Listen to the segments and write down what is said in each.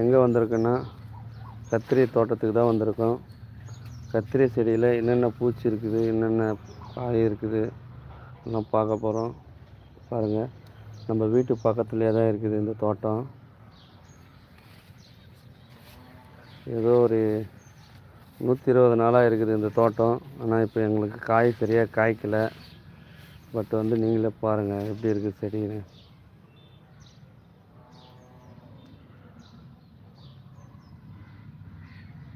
எங்கே வந்திருக்குன்னா கத்திரி தோட்டத்துக்கு தான் வந்திருக்கோம். கத்திரி செடியில் என்னென்ன பூச்சி இருக்குது என்னென்ன காய் இருக்குது எல்லாம் பார்க்க போகிறோம் பாருங்கள் நம்ம வீட்டு பக்கத்துலேயே தான் இருக்குது இந்த தோட்டம். ஏதோ ஒரு நூற்றி இருபது நாளாக இருக்குது இந்த தோட்டம். ஆனால் இப்போ எங்களுக்கு காய் சரியாக காய்க்கலை. பட் வந்து நீங்களே பாருங்கள் எப்படி இருக்குது செடின்னு.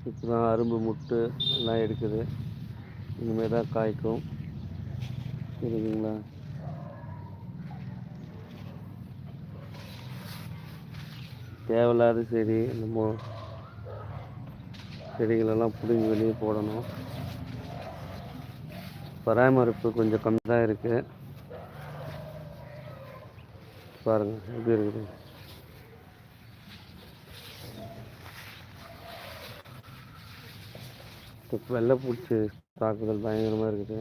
இப்போ தான் அரும்பு முட்டு எல்லாம் எடுக்குது. இனிமேல் தான் காய்க்கும். சரிங்களா தேவையில்லாத செடி நம்ம செடிகளெல்லாம் பிடுங்கி வெளியே போடணும். பராமரிப்பு கொஞ்சம் கம்மி தான் இருக்குது பாருங்கள் எப்படி இருக்குது? இப்போ வெள்ளைப்பூச்சி தாக்குதல் பயங்கரமாக இருக்குது.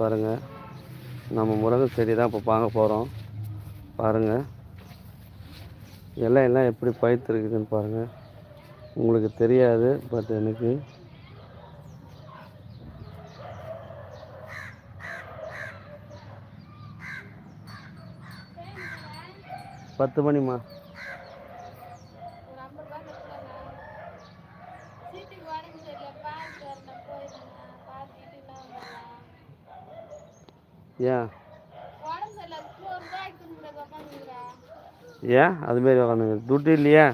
பாருங்கள் நம்ம முருங்கை செடி தான் இப்போ பார்க்க போகிறோம் பாருங்கள் எல்லாம் எல்லாம் எப்படி பழுத்துருக்குதுன்னு பாருங்கள் உங்களுக்கு தெரியாது பட் எனக்கு பத்து மணிம்மா. ஏன் ஏன் அதுமாரி உக்காந்துங்க துட்டு இல்லையா?